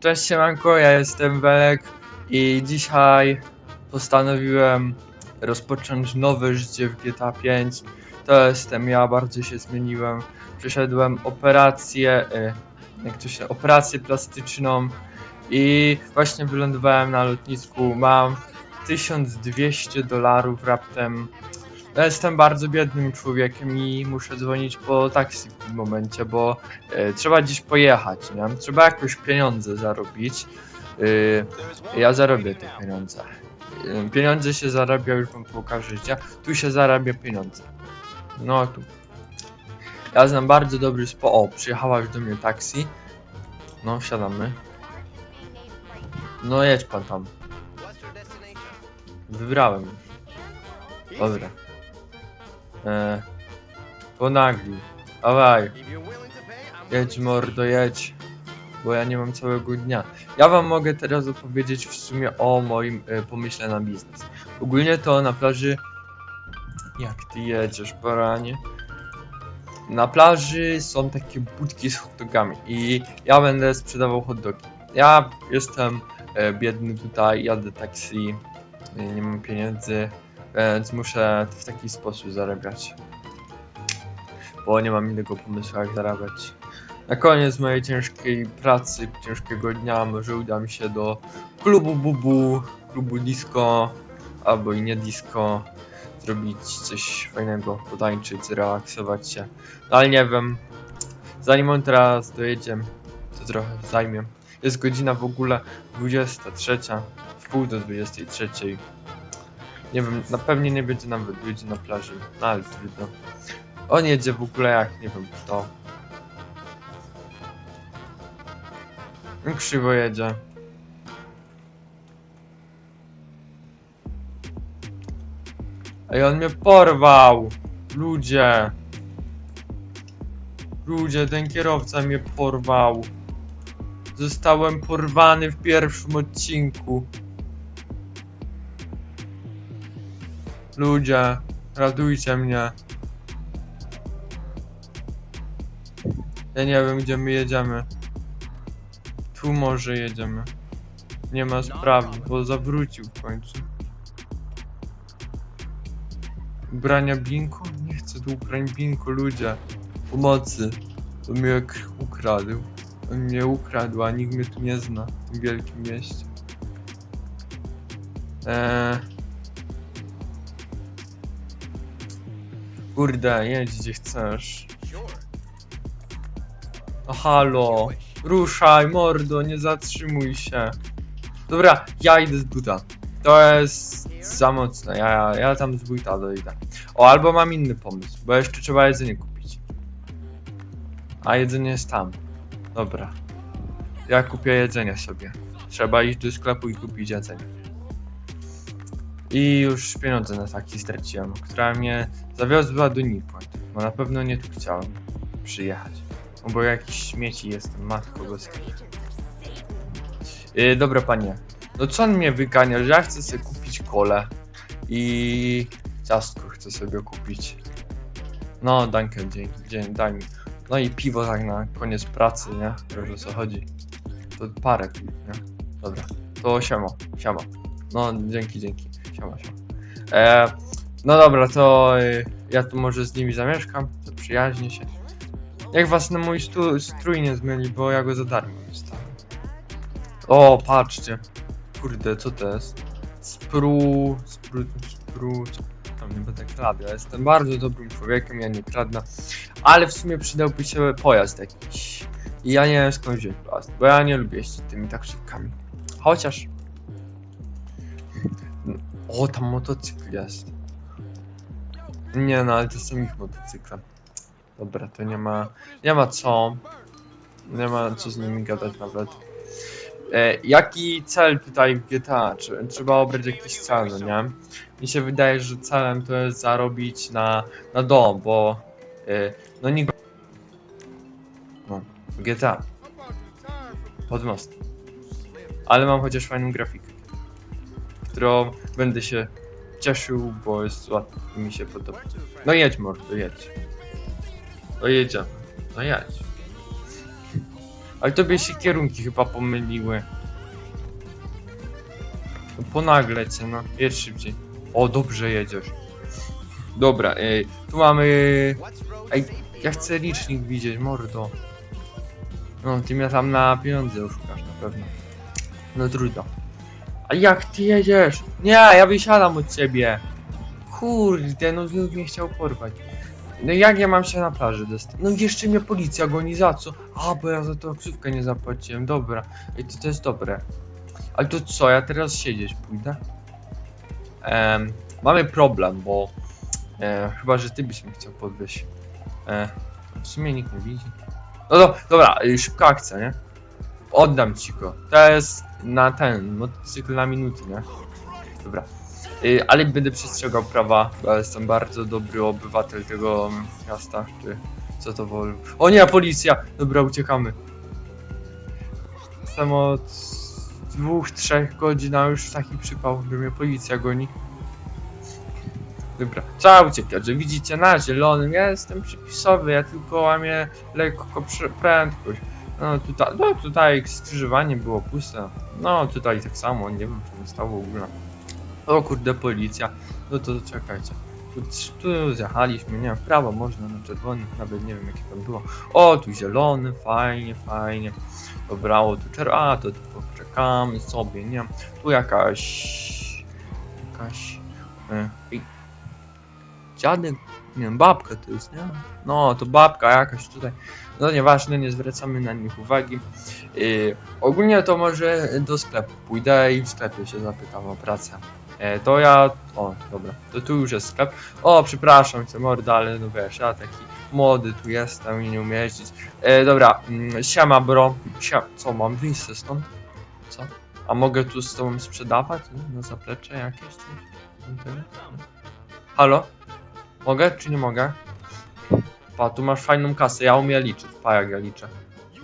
Cześć siemanko, ja jestem Welek i dzisiaj postanowiłem rozpocząć nowe życie w GTA 5. To jestem ja, bardzo się zmieniłem. Przeszedłem operację, y, jak to się, operację plastyczną i właśnie wylądowałem na lotnisku. Mam 1200 dolarów raptem. Ja jestem bardzo biednym człowiekiem i muszę dzwonić po taksi w tym momencie, bo e, trzeba gdzieś pojechać, nie? Trzeba jakoś pieniądze zarobić. E, ja zarobię te pieniądze. E, pieniądze się zarabia, już wam pokażę życia. Tu się zarabia pieniądze. No tu. Ja znam bardzo dobry spo... O, przyjechała już do mnie taksi. No, wsiadamy. No jedź pan tam. Wybrałem. Dobra. E, ponagli. Dawaj. Jedź mordo, jedź. Bo ja nie mam całego dnia. Ja wam mogę teraz opowiedzieć w sumie o moim e, pomyśle na biznes. Ogólnie to na plaży... Jak ty jedziesz, baranie? Na plaży są takie budki z hot dogami i ja będę sprzedawał hot dogi. Ja jestem e, biedny tutaj, jadę taksi, e, nie mam pieniędzy, więc muszę w taki sposób zarabiać. Bo nie mam innego pomysłu jak zarabiać. Na koniec mojej ciężkiej pracy, ciężkiego dnia, może uda mi się do klubu bubu, klubu disco, albo i nie disco, zrobić coś fajnego, potańczyć, zrelaksować się. No ale nie wiem, zanim on teraz dojedzie, to trochę zajmie. Jest godzina w ogóle 23, w pół do 23. Nie wiem, na pewnie nie będzie nawet ludzi na plaży, no ale trudno. On jedzie w ogóle jak nie wiem kto. Krzywo jedzie. Ej, on mnie porwał! Ludzie! Ludzie, ten kierowca mnie porwał. Zostałem porwany w pierwszym odcinku. Ludzie, ratujcie mnie. Ja nie wiem, gdzie my jedziemy. Tu może jedziemy. Nie ma sprawy, bo zawrócił w końcu. Ubrania Binku? Nie chcę tu ubrań Binku, ludzie. Pomocy. On mnie ukradł. On mnie ukradł, a nikt mnie tu nie zna w tym wielkim mieście. Eee... Kurde, jedź gdzie chcesz. No halo, ruszaj mordo, nie zatrzymuj się. Dobra, ja idę z buta. To jest za mocne, ja, ja tam z buta dojdę. O, albo mam inny pomysł, bo jeszcze trzeba jedzenie kupić. A jedzenie jest tam. Dobra. Ja kupię jedzenie sobie. Trzeba iść do sklepu i kupić jedzenie. I już pieniądze na taki straciłem, która mnie zawiozła do nikąd. Bo na pewno nie tu chciałem przyjechać. No bo jakiś śmieci jestem, matko boska. Yy, dobra panie, no co on mnie wygania, że ja chcę sobie kupić kolę i ciastko chcę sobie kupić. No, dankę, dzień, dzień, daj mi. No i piwo tak na koniec pracy, nie? Wiesz o co chodzi. To parę kup, nie? Dobra, to siema, siema. No, dzięki, dzięki, siema, siema. E, no dobra, to y, ja tu może z nimi zamieszkam, to przyjaźnię się. Jak was na mój stu, strój nie zmieni, bo ja go za darmo dostałem. O, patrzcie. Kurde, co to jest? Spru... Spru... Spru... Tam nie będę kradł, ja jestem bardzo dobrym człowiekiem, ja nie kradnę. Ale w sumie przydałby się pojazd jakiś. I ja nie wiem skąd wziąć pojazd, bo ja nie lubię jeździć tymi taksówkami. Chociaż... O, tam motocykl jest. Nie no, ale to są ich motocykle. Dobra, to nie ma... Nie ma co. Nie ma co z nimi gadać nawet. E, jaki cel tutaj w GTA? Czy, trzeba obrać jakiś cel, no nie? Mi się wydaje, że celem to jest zarobić na, na dom, bo e, no nikt... No, GTA. Pod most. Ale mam chociaż fajną grafikę, którą będę się cieszył, bo jest i mi się podoba. No jedź mordo, jedź. No jedziemy. No jedź. Ale tobie się kierunki chyba pomyliły. No, Ponagle cię, no. Jedź szybciej. O, dobrze jedziesz. Dobra, ej, tu mamy... Ej, ja chcę licznik widzieć, mordo. No, ty mnie tam na pieniądze oszukasz na pewno. No trudno. A jak ty jedziesz? Nie, ja wysiadam od ciebie. Kurde, no znów mnie chciał porwać. No jak ja mam się na plaży dostać? No jeszcze mnie policja goni za co? A, bo ja za tą ksówkę nie zapłaciłem, dobra. I to, to jest dobre. Ale to co, ja teraz siedzieć pójdę? Em, mamy problem, bo e, chyba, że ty byś mnie chciał podwieźć. E, w sumie nikt nie widzi. No do, dobra, szybka akcja, nie? Oddam ci go. To jest na ten, motocykl na minuty, nie? Dobra. Y, ale będę przestrzegał prawa, bo jestem bardzo dobry obywatel tego miasta, czy co to wol. O nie, policja! Dobra, uciekamy. Jestem od dwóch, trzech godzin, a już taki przypał, że mnie policja goni. Dobra, trzeba uciekać, że widzicie na zielonym, ja jestem przypisowy, ja tylko łamię lekko prędkość. No tutaj, no tutaj skrzyżowanie było puste. No tutaj tak samo, nie wiem się stało w ogóle. O kurde, policja. No to czekajcie. Tu, tu zjechaliśmy, nie wiem, w prawo można, na czerwony, nawet nie wiem jakie tam było. O, tu zielony, fajnie, fajnie. Dobra, o tu czerwony, a to tu poczekamy sobie, nie Tu jakaś... Jakaś... Ej. dziadek, nie wiem, babka to jest, nie? No, to babka jakaś tutaj. No nieważne, nie zwracamy na nich uwagi. Yy, ogólnie to może do sklepu pójdę i w sklepie się zapytam o pracę. E, to ja... O, dobra, to tu już jest sklep. O, przepraszam cię morda, ale no wiesz, ja taki młody tu jestem i nie umiem jeździć. E, dobra, mm, siema bro. Sia... Co, mam wyjść stąd? Co? A mogę tu z tobą sprzedawać? Nie? Na zaplecze jakieś? Coś? Halo? Mogę czy nie mogę? Pa, tu masz fajną kasę, ja umiem liczyć, pa jak ja liczę.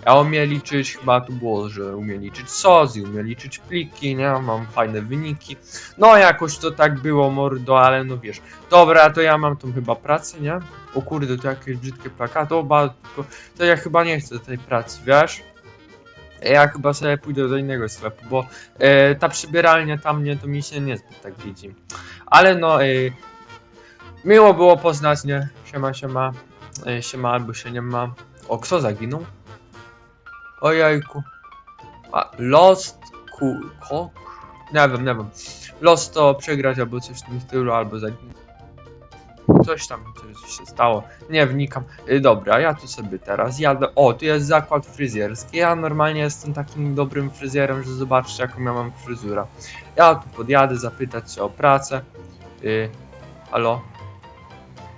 Ja umiem liczyć, chyba tu było, że umiem liczyć sozy, umiem liczyć pliki, nie? Mam fajne wyniki. No jakoś to tak było, mordo, ale no wiesz. Dobra, to ja mam tą chyba pracę, nie? O kurde, to jakieś brzydkie plakaty, oba, tylko to ja chyba nie chcę tej pracy, wiesz? Ja chyba sobie pójdę do innego sklepu, bo e, ta przybieralnia tam mnie to mi się niezbyt tak widzi. Ale no, e, miło było poznać, nie? Siema, siema. E, Siema albo się nie ma. O, kto zaginął? Ojejku. A, Lost ku, ko, Nie wiem, nie wiem. Lost to przegrać albo coś w tym stylu, albo zaginąć. Coś tam coś się stało. Nie wnikam. Y, Dobra, ja tu sobie teraz jadę. O, tu jest zakład fryzjerski. Ja normalnie jestem takim dobrym fryzjerem, że zobaczcie jaką ja mam fryzurę. Ja tu podjadę zapytać się o pracę. Y, halo?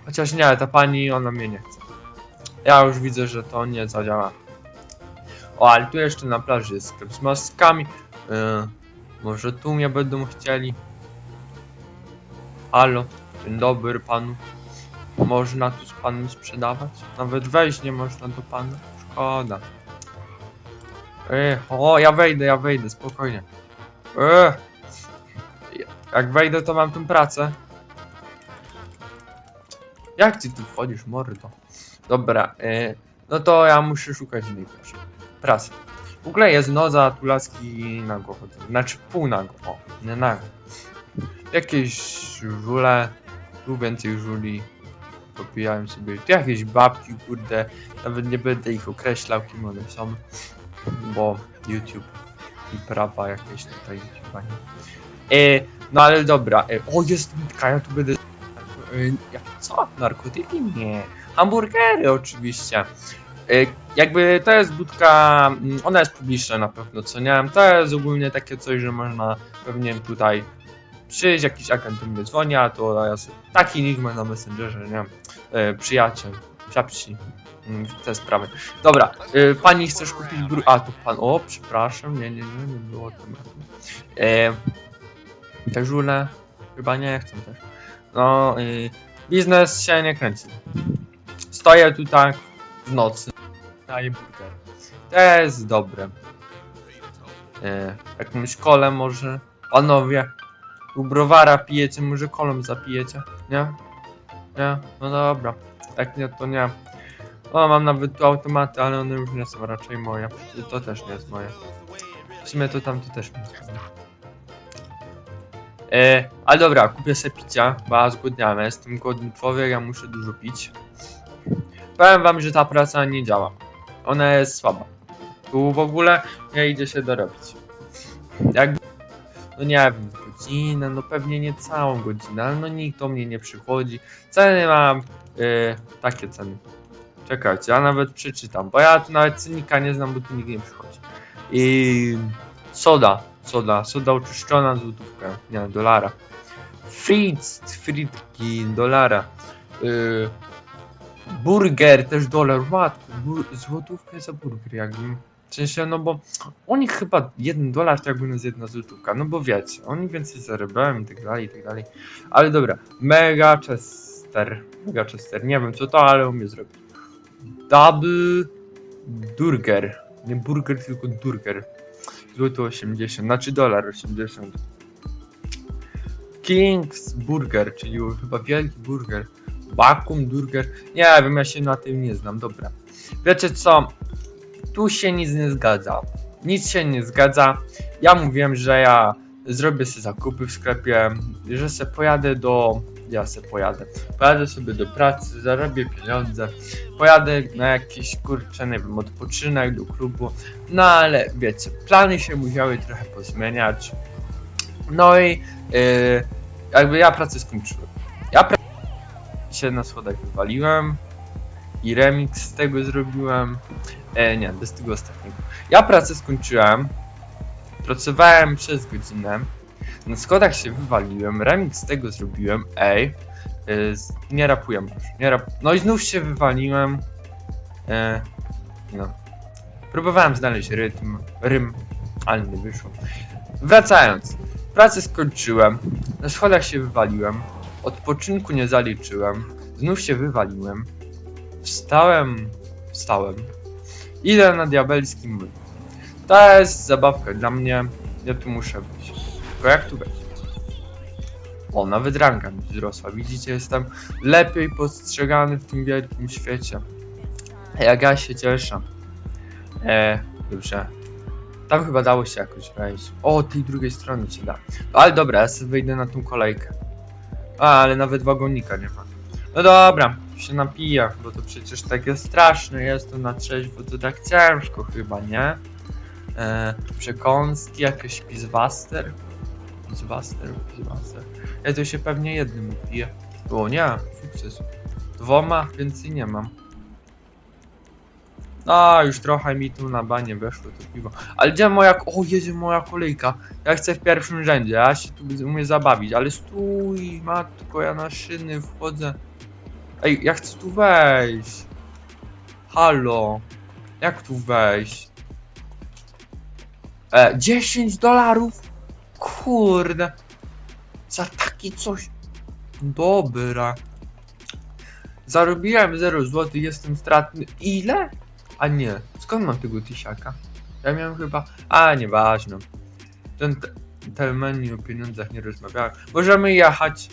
Chociaż nie, ta pani, ona mnie nie chce. Ja już widzę, że to nie zadziała. O, ale tu jeszcze na plaży jest sklep z maskami. Yy, może tu mnie będą chcieli. Halo, dzień dobry panu. Można tu z panem sprzedawać? Nawet wejść nie można do pana. Szkoda. Ej, o, ja wejdę, ja wejdę, spokojnie. Ej, jak wejdę, to mam tą pracę. Jak ty tu wchodzisz, mordo? Dobra, e, no to ja muszę szukać innej pracy. pracy. W ogóle jest noza, tu laski nago chodzą. Znaczy pół nago, o, nie nago. Jakieś żule, tu więcej żuli. Popijałem sobie. Tu jakieś babki, kurde. Nawet nie będę ich określał, kim one są. Bo YouTube i prawa jakieś tutaj. E, no ale dobra. E, o, jest budka, ja tu będę Y, jak, co? Narkotyki? Nie. Hamburgery oczywiście. Y, Jakby to jest budka, mm, ona jest publiczna na pewno, co nie? To jest ogólnie takie coś, że można pewnie tutaj przyjść, jakiś agent mnie dzwoni, a to ja sobie, taki nick ma na Messengerze, nie y, przyjaciel, psiapsi, mm, te sprawy. Dobra, pani chcesz kupić. A, to pan, o, przepraszam, nie, nie, nie, nie było tematu. E, te żule chyba nie chcą też. No, y, biznes się nie kręci. Stoję tu tak w nocy. Daję burger. To jest dobre. Y, jakąś kolę może. Panowie, u browara pijecie, może kolą zapijecie? Nie? Nie? No dobra. Jak nie, to nie. O, mam nawet tu automaty, ale one już nie są raczej moje. I To też nie jest moje. W sumie to tam to też nie jest moje. E, ale dobra, kupię sobie picia, bo ja zgłodniałem, jestem głodny człowiek, ja muszę dużo pić. Powiem wam, że ta praca nie działa. Ona jest słaba. Tu w ogóle nie idzie się dorobić. Jakby, no nie wiem, godzinę, no pewnie nie całą godzinę, ale no nikt do mnie nie przychodzi. Ceny mam, e, takie ceny. Czekajcie, ja nawet przeczytam, bo ja tu nawet cennika nie znam, bo tu nikt nie przychodzi. I soda, soda, soda oczyszczona złotówka, nie, dolara. Fritz, fritki, dolara. Yy, burger, też dolar, matko, bur, złotówkę za burger jakbym. W sensie, no bo oni chyba jeden dolar to jakby nas jedna złotówka, no bo wiecie, oni więcej zarabiają i tak dalej, i tak dalej. Ale dobra, Mega Chester, Mega Chester, nie wiem co to, ale umie zrobić. Double Burger. Nie burger, tylko durger. Złoto 80, znaczy dolar 80. King's Burger, czyli chyba wielki burger. Bakum Burger. Nie wiem, ja się na tym nie znam, dobra. Wiecie co? Tu się nic nie zgadza. Nic się nie zgadza. Ja mówiłem, że ja zrobię sobie zakupy w sklepie, że se pojadę do... Ja se pojadę. Pojadę sobie do pracy, zarobię pieniądze, pojadę na jakiś kurczę, nie wiem, odpoczynek do klubu. No ale wiecie, plany się musiały trochę pozmieniać. No i yy, jakby ja pracę skończyłem. Ja pra- się na schodach wywaliłem i remix z tego zrobiłem. E, nie, bez tego ostatniego. Ja pracę skończyłem. Pracowałem przez godzinę. Na schodach się wywaliłem, remix z tego zrobiłem. Ej, z- nie rapuję już. Nie rap... No i znów się wywaliłem. E, no. Próbowałem znaleźć rytm, rym, ale nie wyszło. Wracając. Pracę skończyłem. Na schodach się wywaliłem. Odpoczynku nie zaliczyłem. Znów się wywaliłem. Wstałem. Wstałem. Idę na diabelski młyn. To jest zabawka dla mnie. Ja tu muszę być. Tylko jak tu być? O, nawet ranka mi wzrosła. Widzicie, jestem lepiej postrzegany w tym wielkim świecie. Jak ja się cieszę. E, dobrze. Tam chyba dało się jakoś wejść. O, tej drugiej strony się da. Ale dobra, ja sobie wyjdę na tą kolejkę. A, ale nawet wagonika nie ma. No dobra, się napiję, bo to przecież takie straszne jest to na trzeźwo, to tak ciężko chyba, nie? E, przekąski, jakieś pizwaster. Pizwaster, pizwaster. Ja to się pewnie jednym upiję. O nie, sukces. Dwoma, więcej nie mam. A, już trochę mi tu na banie weszło to piwo. Ale gdzie moja... O, jedzie moja kolejka. Ja chcę w pierwszym rzędzie, ja się tu umiem zabawić, ale stój, matko, ja na szyny wchodzę. Ej, ja chcę tu wejść. Halo. Jak tu wejść? E, 10 dolarów? Kurde. Za taki coś. Dobra. Zarobiłem 0 zł, jestem stratny. Ile? A nie, skąd mam tego tysiaka? Ja miałem chyba... A, nieważne. Ten, te- ten menu o pieniądzach nie rozmawiałem. Możemy jechać.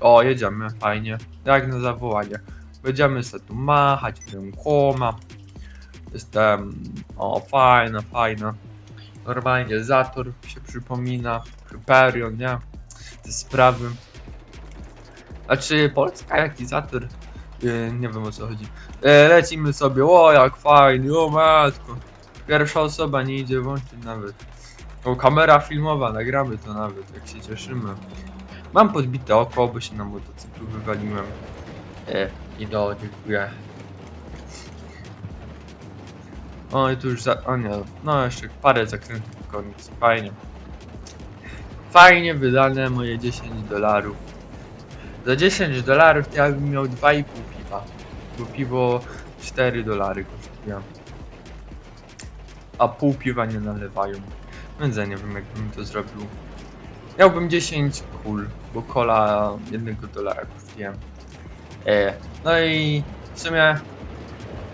O, jedziemy, fajnie. Jak na zawołanie. Będziemy sobie tu machać rękoma. Jestem... O, fajna, fajna. Normalnie Zator się przypomina. Hyperion, nie? Te sprawy. A czy Polska jaki Zator? Yy, nie wiem o co chodzi. E, lecimy sobie, o jak fajnie, o matko. Pierwsza osoba nie idzie włączyć nawet. O, kamera filmowa, nagramy to nawet, jak się cieszymy. Mam podbite oko, bo się na motocyklu wywaliłem. E, I do, dziękuję. O, i tu już za... O nie, no jeszcze parę zakrętów w koniec, fajnie. Fajnie wydane moje 10 dolarów. Za 10 dolarów to ja bym miał 2,5 piwa. Bo piwo 4 dolary kosztuje. A pół piwa nie nalewają. Więc ja nie wiem jak bym to zrobił. Miałbym 10 kul, bo kola 1 dolara kosztuje. E, no i w sumie,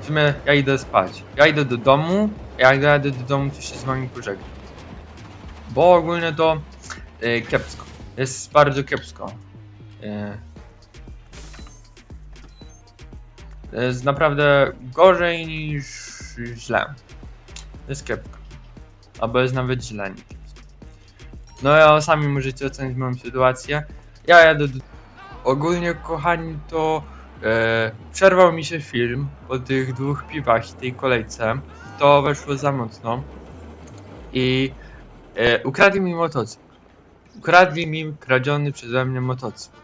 sumie ja idę spać. Ja idę do domu, a jak jadę do domu to się z wami pożegnam. Bo ogólnie to e, kiepsko. Jest bardzo kiepsko. E, Jest naprawdę gorzej niż źle. Jest kiepsko. Albo jest nawet źle niż. No ja sami możecie ocenić moją sytuację. Ja jadę do... Ogólnie kochani to e, przerwał mi się film po tych dwóch piwach i tej kolejce. To weszło za mocno. I e, ukradli mi motocykl. Ukradli mi kradziony przeze mnie motocykl.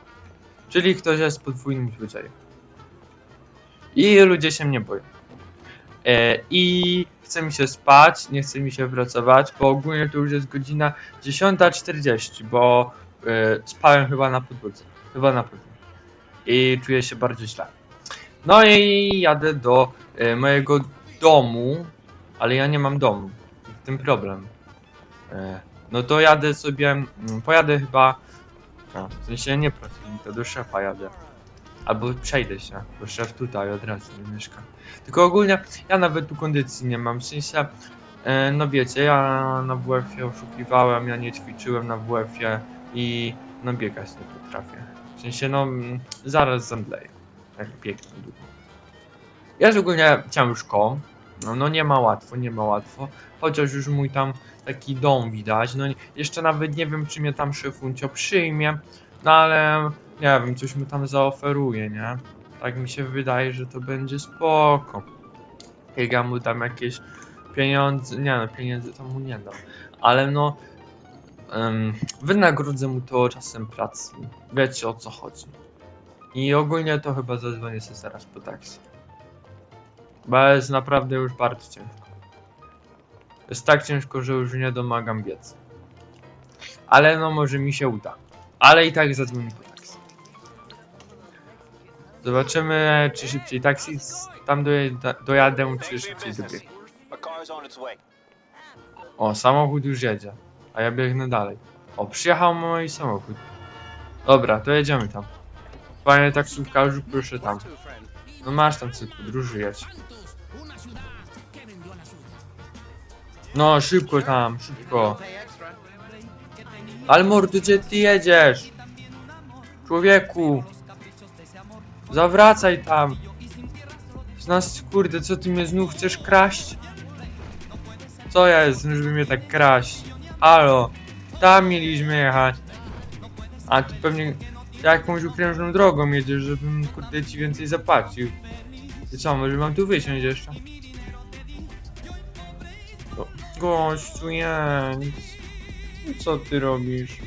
Czyli ktoś jest podwójnym złodziejem. I ludzie się mnie boją. E, I chce mi się spać, nie chce mi się pracować, bo ogólnie to już jest godzina 10.40, bo e, spałem chyba na podwórce. Chyba na podwórce. I czuję się bardzo źle. No i jadę do e, mojego domu, ale ja nie mam domu. W tym problem. E, no to jadę sobie, mm, pojadę chyba, a, w sensie nie pracownika, do szefa jadę. Albo przejdę się, bo szef tutaj od razu nie mieszka. Tylko ogólnie ja nawet tu kondycji nie mam, w sensie, e, no wiecie, ja na WF-ie oszukiwałem, ja nie ćwiczyłem na WF-ie i no biegać nie potrafię. Sensie, no zaraz zemdleję, jak biegnę długo. Jest ogólnie ciężko, no, no nie ma łatwo, nie ma łatwo, chociaż już mój tam taki dom widać, no jeszcze nawet nie wiem, czy mnie tam szefuncio przyjmie, no ale nie wiem, coś mu tam zaoferuje, nie? Tak mi się wydaje, że to będzie spoko. Jak ja mu dam jakieś pieniądze, nie no, pieniędzy to mu nie dam, ale no wynagrodzę mu to czasem pracy. Wiecie o co chodzi. I ogólnie to chyba zadzwonię sobie zaraz po taksi. Bo jest naprawdę już bardzo ciężko. Jest tak ciężko, że już nie domagam biec. Ale no może mi się uda. Ale i tak zadzwonię po taksi. Zobaczymy, czy szybciej taksi tam dojadę, dojadę czy szybciej way. O, samochód już jedzie, a ja biegnę dalej. O, przyjechał mój samochód. Dobra, to jedziemy tam. Panie taksówkarzu, proszę tam. No masz tam cyku, druży jedź. No, szybko tam, szybko. Ale mordo, gdzie ty jedziesz? Człowieku! Zawracaj tam! Z nas, kurde, co ty mnie znów chcesz kraść? Co jest, żeby mnie tak kraść? Halo, tam mieliśmy jechać. A ty pewnie jakąś ukrężną drogą jedziesz, żebym kurde ci więcej zapłacił. I co, może mam tu wysiąść jeszcze? O, Gościu. No Co ty robisz?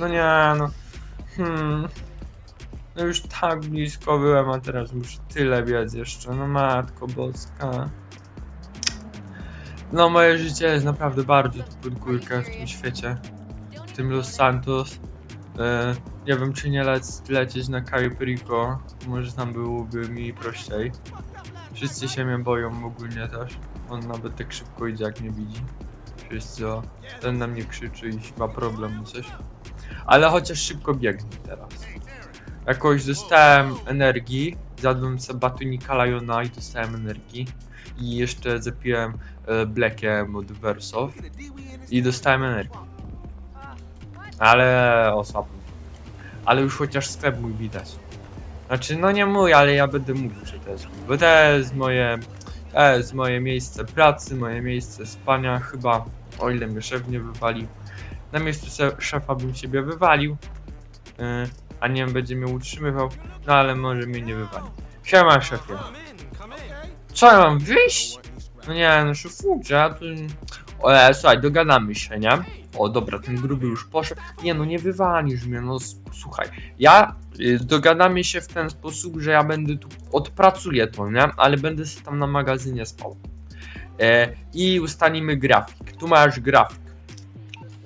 No nie, no. Hmm. No już tak blisko byłem, a teraz muszę tyle biec jeszcze. No matko boska. No moje życie jest naprawdę bardzo tu pod górkę w tym świecie. W tym Los Santos. E, nie wiem czy nie lec lecieć na Cayo Perico. Może tam byłoby mi prościej. Wszyscy się mnie boją ogólnie też. On nawet tak szybko idzie jak mnie widzi. Wszyscy o, ten na mnie krzyczy i ma problem coś. Ale chociaż szybko biegnie teraz. Jakoś dostałem energii. Zjadłem sobie batonika Liona i dostałem energii. I jeszcze zapiłem e, Blackiem od Versof. I dostałem energię. Ale osłabłem. Ale już chociaż sklep mój widać. Znaczy, no nie mój, ale ja będę mówił, że to jest mój. Bo to jest moje, to jest moje miejsce pracy, moje miejsce spania chyba, o ile mnie szef nie wywalił. Na miejscu szefa bym siebie wywalił, yy, a nie będzie mnie utrzymywał, no ale może mnie nie wywali. Siema szefie. Co ja mam wyjść? No nie, no szefurze, a tu... E, słuchaj, dogadamy się, nie? O, dobra, ten gruby już poszedł. Nie, no nie wywalisz mnie, no słuchaj. Ja y, dogadamy się w ten sposób, że ja będę tu, odpracuję to, nie? Ale będę sobie tam na magazynie spał. E, I ustalimy grafik. Tu masz grafik.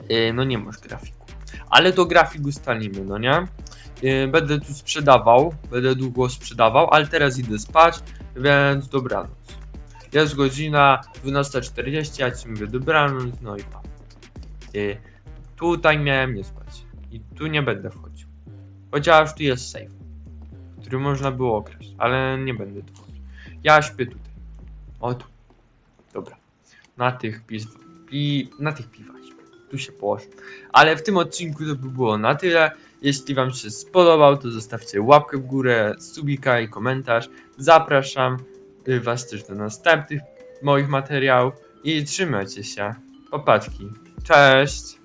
E, no nie masz grafiku. Ale to grafik ustalimy, no nie? E, będę tu sprzedawał, będę długo sprzedawał, ale teraz idę spać, więc dobranoc. Jest godzina 12.40, ja ci mówię dobranoc, no i pa. Y, tutaj miałem nie spać. I tu nie będę wchodził. Chociaż tu jest safe, który można było okraść, ale nie będę tu wchodził. Ja śpię tutaj. O tu. Dobra. Na tych piw... Pi... Na tych piwach tu się położę. Ale w tym odcinku to by było na tyle. Jeśli wam się spodobał, to zostawcie łapkę w górę, subika i komentarz. Zapraszam y, was też do następnych moich materiałów i trzymajcie się. Popatrzki. Cześć!